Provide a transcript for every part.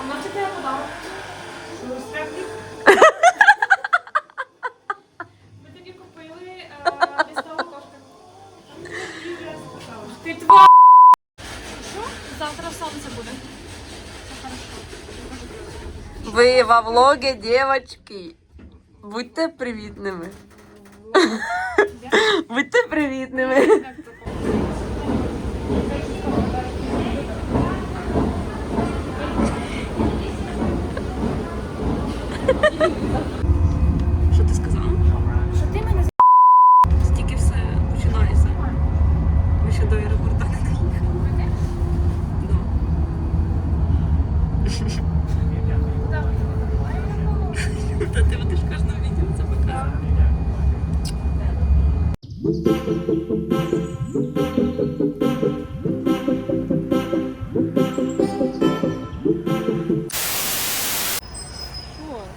А на тебе подарок. Що, стрибник? Ми тобі купили е, лістову кошку. Ти тва... Що? Завтра сонце буде. Ви во влогі, дівчатки. Будьте привітними. Будьте привітними. Ще до аеропорта не доїхали. Та ти будеш в кожному відео це показувати.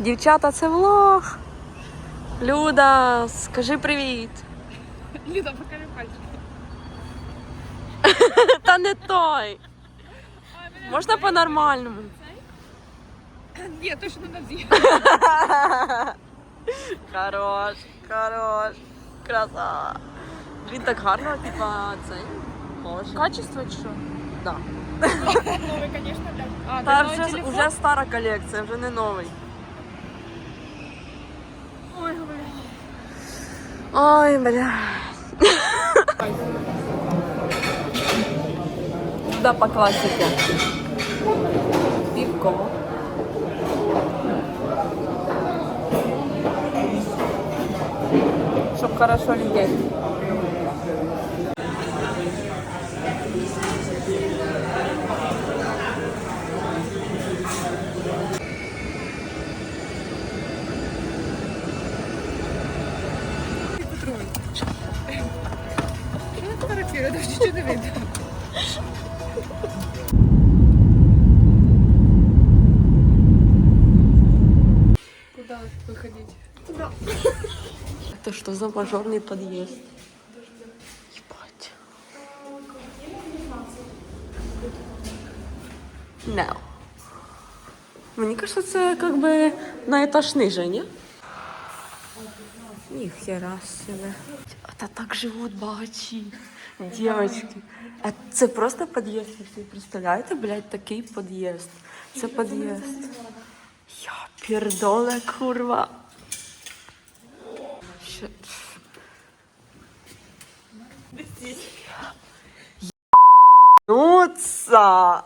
Дівчата, це влог. Люда, скажи привіт. Покажи пальчик. Та не той. Можна по-нормальному. Ні, точно не зі. Хорош, хорош, краса. Він так гарно, типа, цей. Боже. Качество чи що? Да. Новий, звісно, да. А, Та новий вже, телефон? вже стара колекція, вже не новий. Ой, говорю. Ой, бля. Да, по классике. Пивко. Чтоб хорошо лететь. Що не фотографірує? Даже нічого не видно. Это что за мажорный подъезд? Ебать. No. Мені кажется, це как бы на етаж ниже, ні? Ніхера себе. Та так живуть багачі. Дівчатки. А це просто під'їзд. Ви собі представляєте, блядь, такий під'їзд. Це під'їзд. Я пердоле, курва. Нуца!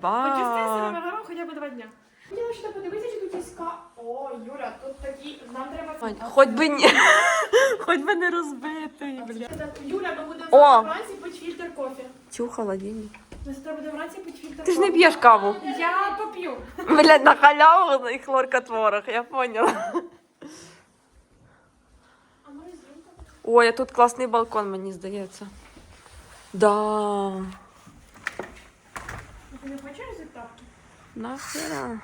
Почисти Ба. сервера хоча б два дня. Хотіла ще подивитися, чи тут є ска... О, Юля, тут такі... Нам треба... Ань, Хоч би ні. Хоч би не розбитий, бля. Юля, ми будемо О! завтра вранці пити фільтр кофе. Тю, холодильник. Ми завтра будемо вранці пити фільтр Ти ж не кофе. п'єш каву. Я поп'ю. Блядь, на халяву і хлорка творог, я поняла. А ми зйомка. Ой, а тут класний балкон, мені здається. Да. Ти не хочеш взяти тапки? Нахера.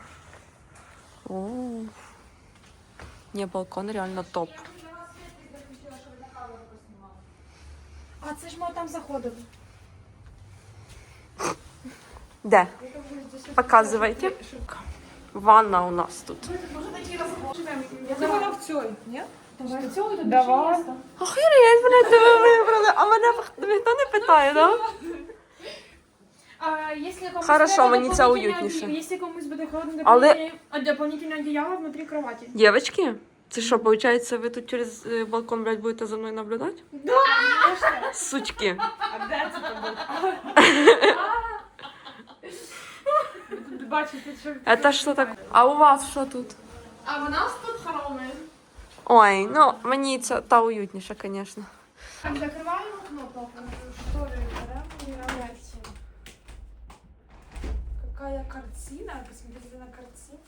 О. Не, балкон реально топ. А це ж ми там заходили. Де? Показывайте. Ванна у нас тут. Може такі розходи. Я думала в цій, ні? Давай цій, тут Давай. міста. Охереть, блядь, тебе вибрали. А мене ніхто не питає, да? А якщо комусь Хорошо, треба мені це дополнительне уютніше. оді- Якщо комусь буде холодно, Але- дополнительне а дополнительне одіяло внутрі кроваті. Девочки, це що, виходить, ви тут через е, балкон, блядь, будете за мною наблюдати? Да! Сучки. А де це Тут бачите, що... Это що так? А у вас що тут? А в нас тут хороми. Ой, ну мені це та уютніше, звісно. Так, закриваємо окно поки. Штори беремо і равляться. Какая картина? Посмотрите на картину.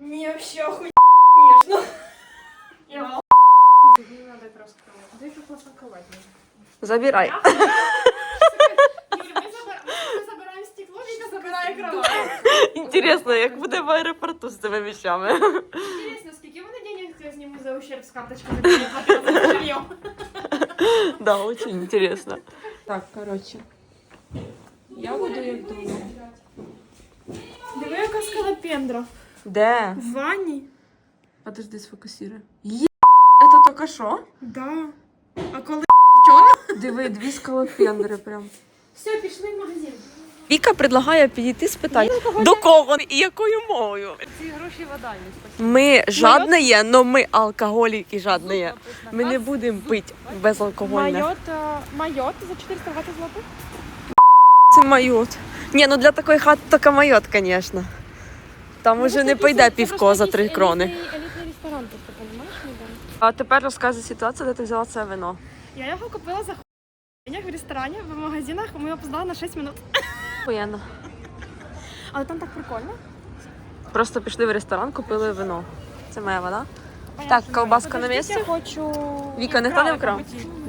М. Не, вообще охуенно, конечно. Я Не надо это раскрывать. Да это классно ковать. Забирай. Юля, мы забираем- мы забираем стекло, Вика забирає кровать. Інтересно, як буде в аеропорту з цими вещами. Интересно, скільки вони денег я зніму за ущерб з карточки за жилье? Да, очень интересно. Так, короче. Я буду як дома. Диви, яка скалопендра. Де? В ванні? Подожди, сфокусируй. Є, це тільки що? Да. А коли Диви, дві скалопендри прям. все, пішли в магазин. Віка предлагає підійти спитати, до кого і якою мовою. Ці гроші вода Ми жадні, але ми алкоголіки жадні. Ми не будемо пити безалкогольне. Майот, е, майот за 420 злотих. Це майот. Ні, ну для такої хати тільки майот, звісно. Там уже не пойде півко за три крони. Елітний ресторан, просто, розумієш, А тепер розказуй ситуацію, де ти взяла це вино. Я його купила за хуйнях в ресторані, в магазинах, ми опоздали на 6 минут. Охуєнно. Але там так прикольно. Просто пішли в ресторан, купили вино. Це моя вода. Так, ковбаска на місці? Я хочу... Віка, ніхто не вкрав?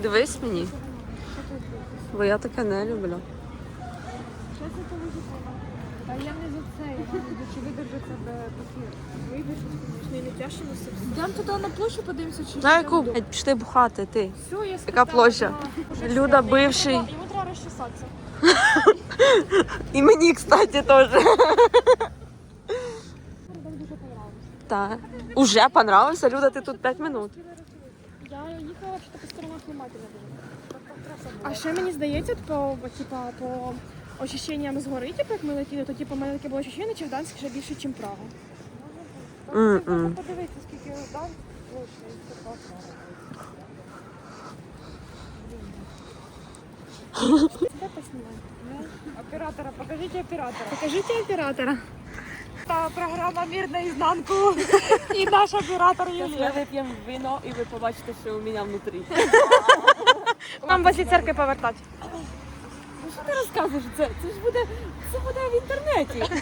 Дивись мені. Бо я таке не люблю. це? Та я не за це, я чи видержать себе такі вибір, не тяжко носити. Йдемо туди на площу, подивимося, чи На яку? Пішли бухати, ти. Все, я Яка площа? Люда, бивший. Йому треба розчесатися. І мені, кстати, теж. Так. Уже понравився, Люда, ти тут 5 минут. Я їхала що по сторонах внимательно дуже. А ще мені здається, по, типа, по ощущенням згори, типу, як ми летіли, то типу, у мене таке було ощущення, наче Гданськ ще більше, ніж Прага. Подивіться, скільки там Оператора, покажите оператора. Покажите оператора. Та програма Мир наизнанку. І наш оператор Юлія. вип'ємо вино і ви побачите, що у мене внутрі. Нам возле церкви повертати. Ну що ти розказуєш? Це, це ж буде, це буде в інтернеті.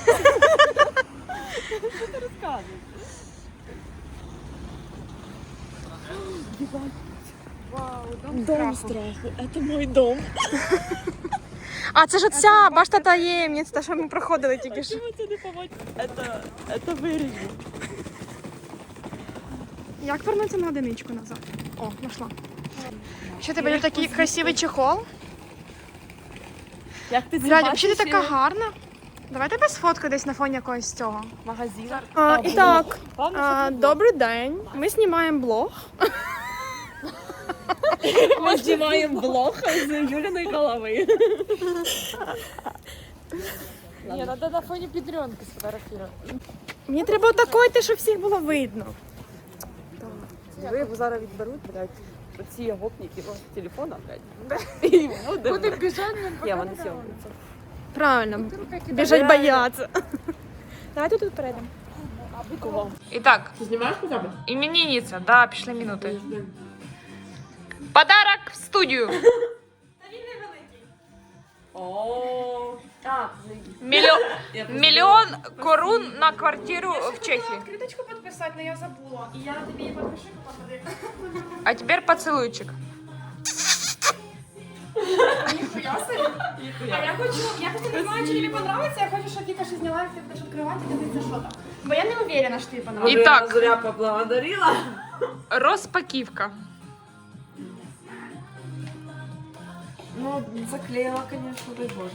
Що ти розказуєш? Дом страху. Это мой дом. А це ж оця башта таємниць, та що ми проходили тільки що. Чому це не помочь? Это, это виріжу. Як вернутися на одиничку назад? О, знайшла. Що тебе є такий красивий чехол? Як ти це Глянь, бачиш, взагалі ти така я- гарна. Давай тебе сфоткаю десь на фоні якогось цього. магазин. А, і так, Главное, а, щоб не добрий день. Ми знімаємо блог. Ми знімаємо блог з Юліної голови. Не, надо на фоне педренки сфотографировать. Мені треба отакої, те, щоб всіх було видно. Ви його зараз відберуть, блядь, оці гопніки з телефона, блядь. І буде. Нам Ні, вони сьомляться. Правильно, біжать бояться. Давайте тут перейдемо. Итак, Ти знімаєш хоча б? именинница, да, пішли минуты. Подарок в студию. О, а, Миллион, миллион корун на квартиру в Чехии. Відкриточку підписати, але я забула. І я тобі її підпишу. А теперь поцелуйчик. Ніхуя собі. А я хочу, я просто не знаю, чи тобі подобається, я хочу, щоб Віка ще зняла, як ти будеш відкривати, і дивитися, що там. Бо я не уверена, що тобі подобається. Итак, зря поблагодарила. розпаківка. Ну, заклеила, конечно, дай боже.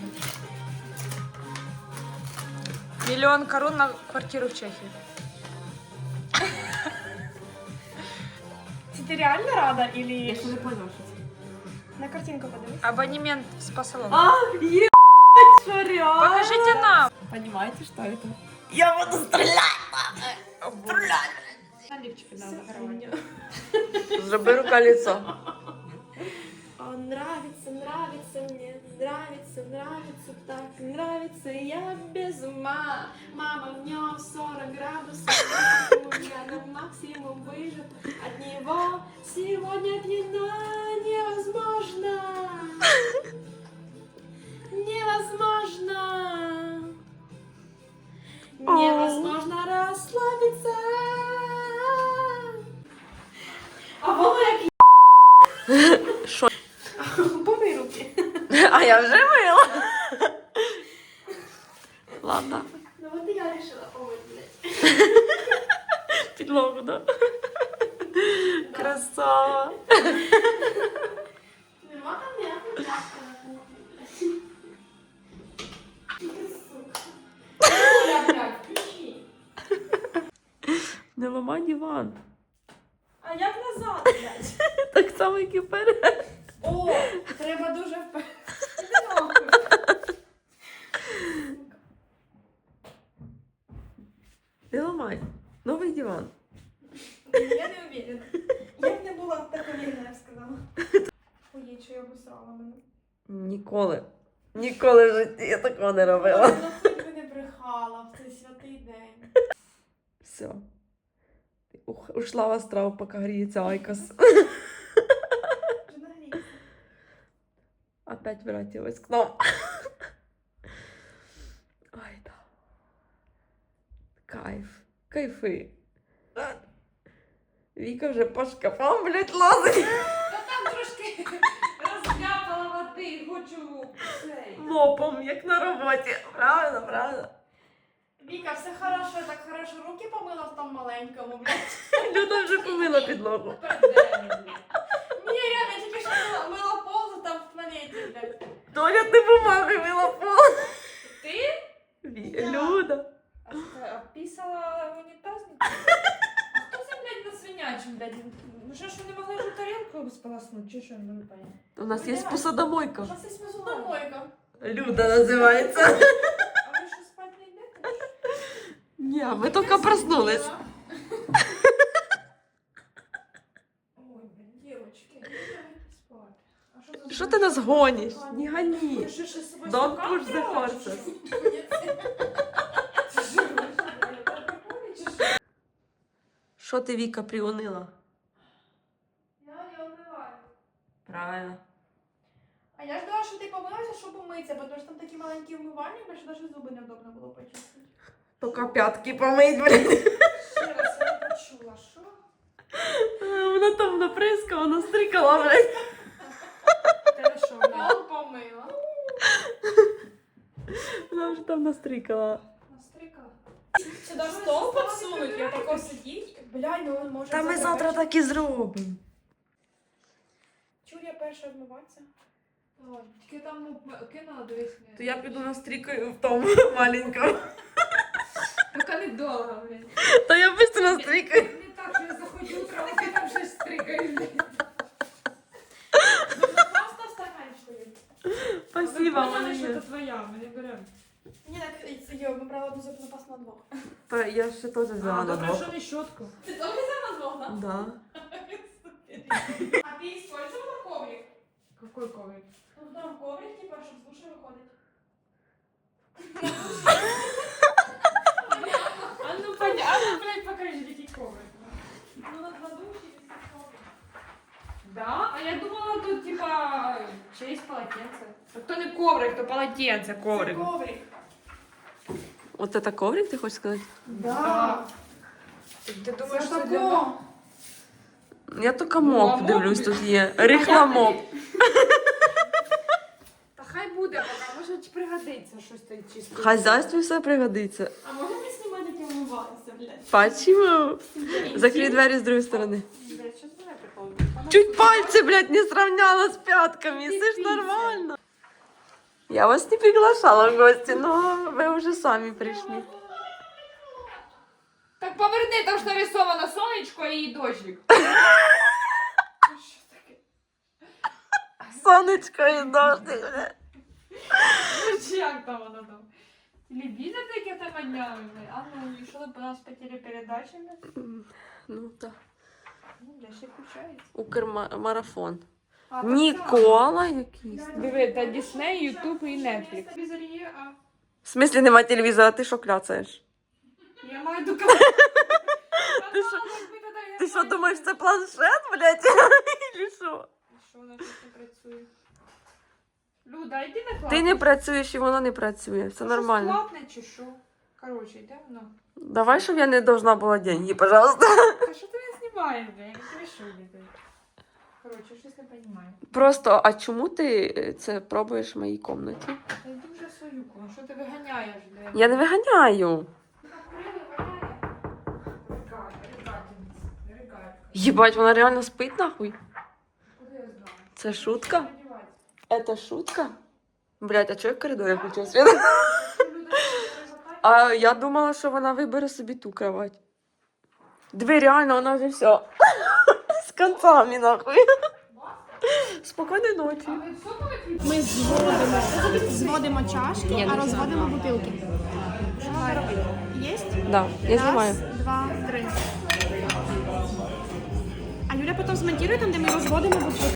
Миллион корун на квартиру в Чехии. Ти реально рада, Я или не поняла, що це. на картинку подивись? Абонемент в спа-салон. А, ебать, что реально? Покажите нам. Понимаете, что это? Я буду стрелять! Лівчики надо закривати. Зроби рука лицо. Нравится, нравится мне, нравится, нравится так, нравится, я без ума. Мама в нем 40 градусов, я на максимум выжат. От него сегодня пьяна невозможно. Невозможно. Невозможно расслабиться. А? Помий руки. А я вже мила. Ладно. Ну от я вирішила помити. Підлогу, так. Красава. Нема там ніякої пляшки на кухні. Ну, Не ламай диван. А як назад. Так само, як і вперед. О, треба дуже вперед. я сказала. Ой, що я обосрала мене. Ніколи. Ніколи в житті я такого не робила. Ой, Ну не брехала в цей святий день. Все. Ух, ушла в астрал, поки гріється Айкос. Вже нагрівся. Опять вратилась к нам. Ай, да. Кайф. Кайфи. Віка вже по шкафам, блядь, лазить. Та там трошки розляпала води, хочу цей. Мопом, як на роботі. Правильно, правильно. Віка, все хорошо, так хорошо руки помила в тому маленькому, блядь. Люда вже помила підлогу. Ні, реально, тільки що мила, мила пол там в туалеті, блядь. Доля ти бумаги мила пол. Ти? Ві- Люда. А що, описала унітазник? А свинячим, блядь? Ну що ж ви не могли вже тарілку сполоснути, чи що, не понятно. У нас є посудомойка. У нас є посудомойка. Люда називається. А ви що спати не йдете? Ні, ми тільки проснулись. Ой, блін, дівочки, не лягайте спати. А що за Що ти нас гониш? Не гони. Я ще ще з собою Don't стакан push the брала, чи horses. що? Це що, ви що, я так прикольно, чи що? Що ти, Віка, приунила? Я не умиваю. Правильно. А я ждала, що ти помилася, щоб умитися, тому що там такі маленькі вмивальники, що навіть зуби невдобно було почистити. Тільки п'ятки помить, блядь. Ще раз я не почула, що? Вона там наприскала, настрикала, блядь. Те що? Пол помила. Вона вже там настрикала. Настрикала. Сюди стол підсунуть, я тако сидіть. Бля, ну він може... Та ми завтра так і зробимо. Чур я перша вмиватися. Ладно, Тільки там ну, кинула дивись. не- То я піду настрикаю в тому маленькому. Тільки не довго, блядь. Та я швидко настрикаю. Не так, що я заходжу утром, а ти там щось стрикаєш. Просто стаканчик. Спасибо, Ми поняли, що це твоя, ми не беремо. Ні, так, йо, ми брали одну зубну пасту на двох. Та Я ще теж взяла А, на добре, двох. що не щотку. Ти теж взяла на двох, да? Да. А ти использовала коврик? Какой коврик? Ну, там коврик, типа, щоб з душі виходить. А ну, поня... а ну, блядь, покажи, який коврик. Ну, на два душі і все коврик. Да? А я думала, тут, типа, честь полотенце. То не коврик, то полотенце Це коврик. коврик. От це коврик, ти хочеш сказати? Да. Ти думаєш, Це це для тако. Я тільки Ну, а моп? дивлюсь, тут є. Рихла моп. Та хай буде, пока може пригодиться щось той чисто. Хазяйстві все пригодиться. А можна не знімати, як я вмивалася, блядь? Почему? Закрий двері з другої сторони. Чуть пальці, блядь, не сравняла з пятками. Це ж нормально. Я вас не приглашала в гості, но ви вже самі прийшли. Так поверни, там ж нарисовано сонечко і дощик. Що таке? Сонечко і дождик. бля. Ну, чи як там воно там? Телевізор таке там одняли, А ну, і що у нас по телепередачами? Ну так. Укрмарафон. А, Нікола якийсь. Диви, та Disney, YouTube і. А В смислі нема телевізора, ти що кляцаєш? Я маю до Ти що- Ти що думаєш, це планшет, блядь? Чи що? Що вона тут не працює? Люда, йди на клас. Ти не працюєш і воно не працює. Все нормально. Платне чи що? Коротше, йде воно. Давай, щоб я не должна була деньги, пожалуйста. Та що ти не знімаєш, бля? Я не прийшов ніде. Коротше, щось не розумію. Просто, а чому ти е, це пробуєш в моїй кімнаті? Та йди вже свою комнату. Що ти виганяєш, бля? Я не виганяю. Єбать, вона реально спить нахуй. Куди я знаю? Це шутка? Это шутка? Блять, а чого я в коридорі включив світ? Ти. А я думала, що вона вибере собі ту кровать. Диви, реально, вона вже все. З концами, нахуй. Спокійної ночі. Ми зводимо, зводимо чашки, а розводимо бутилки. Єсть? Да, я знімаю. Раз, два, три. А Юля потім змонтує там, де ми розводимо бутилки.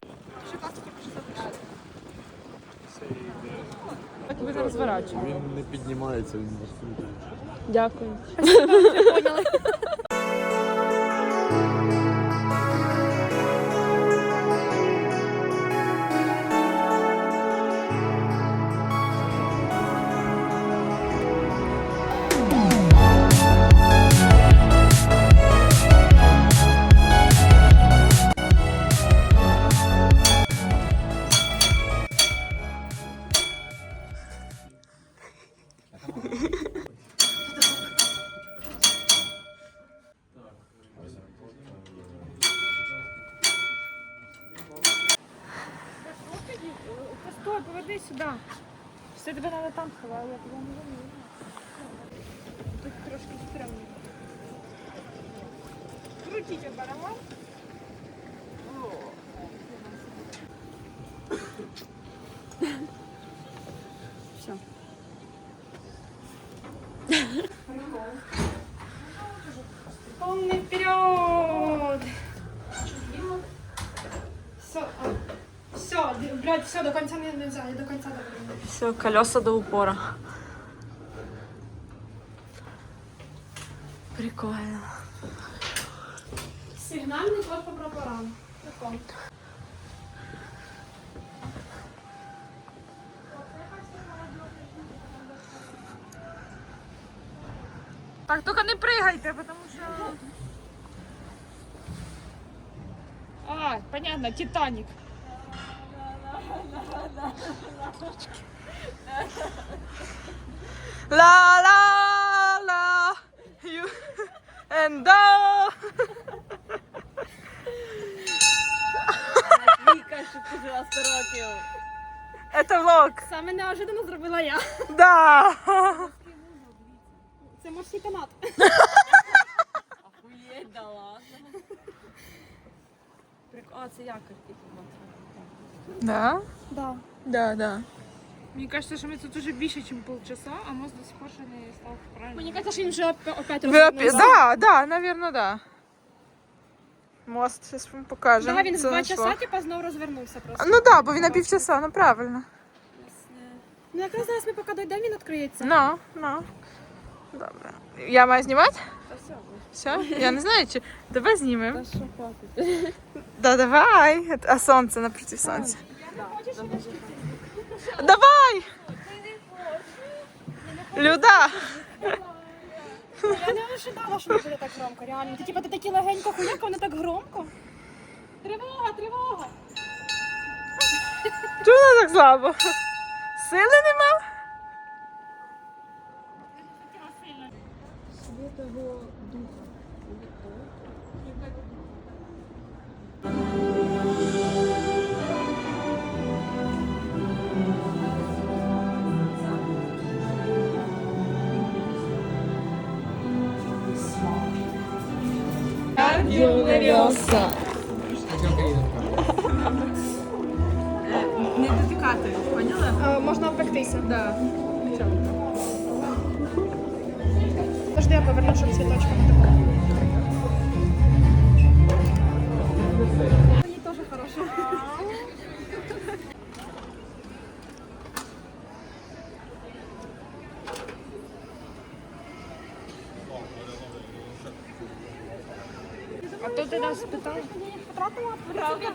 Ви зараз. Він не піднімається, він розсуджує. Дякую. Постой, Все тебе треба там ховаю, я тебе не вимію. Тут трошки стрімно. Крутіть барабан. Все. Полный вперед! Все, все, блядь, все, до конца не нельзя, я до конца доведу. Все, колеса до упора. Прикольно. Сигнальный код по прапорам. Такой. Так, только не прыгайте, потому что... А, понятно, Титаник. La la la, you and I. Віка, що ти 100 років. Это влог. Саме неожиданно зробила я. Да. Це морський канат. Охуєть дала. А, це якорь, типу. Да? Да. Да, да. Мені кажется, що ми тут уже більше, ніж полчаса, а мост до сих пор ще не став правильно. Мені кажется, що він вже опять розвернувся. Да, да, наверное, да. Мост, сейчас вам покажем. Да, він в Це два часа, типа, знов розвернувся просто. Ну да, бо він на півчаса, ну правильно. Ну, якраз зараз ми поки дійдемо, він відкриється. Ну, ну. Добре. Я маю знімати? Все? Я не знаю, чи. Давай знімемо. Да, давай. А сонце напроти сонця. Давай! Люда! Я не ожидала, що буде так громко, реально. Ти типа ти такі легенько хуяка, вони так громко. Тривога, тривога. Чого вона так слабо? Сили нема? Не дотикати, поняла? А, можна опектися. Да. Подожди, я поверну, щоб цвіточка не такого. Мені теж хорошо. А то ти нас питала? Я